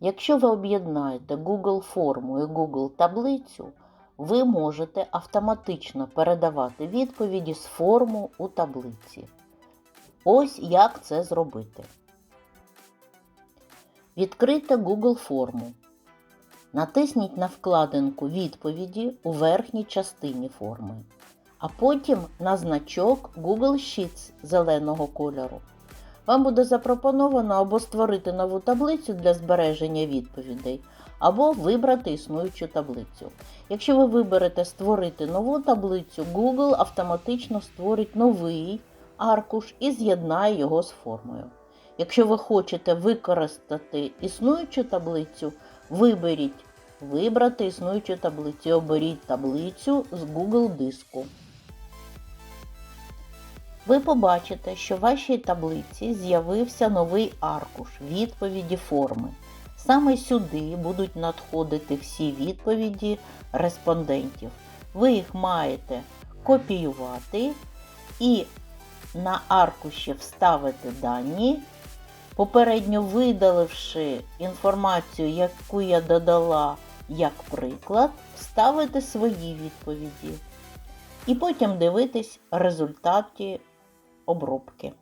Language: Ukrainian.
Якщо ви об'єднаєте Google форму і Google таблицю, ви можете автоматично передавати відповіді з форму у таблиці. Ось як це зробити. Відкрийте Google форму. Натисніть на вкладинку Відповіді у верхній частині форми, а потім на значок Google Sheets зеленого кольору. Вам буде запропоновано або створити нову таблицю для збереження відповідей, або вибрати існуючу таблицю. Якщо ви виберете Створити нову таблицю, Google автоматично створить новий аркуш і з'єднає його з формою. Якщо ви хочете використати існуючу таблицю, виберіть Вибрати існуючу таблицю. Оберіть таблицю з Google диску. Ви побачите, що в вашій таблиці з'явився новий аркуш відповіді форми. Саме сюди будуть надходити всі відповіді респондентів. Ви їх маєте копіювати і на аркуші вставити дані, попередньо видаливши інформацію, яку я додала як приклад, вставити свої відповіді і потім дивитись результати обробки.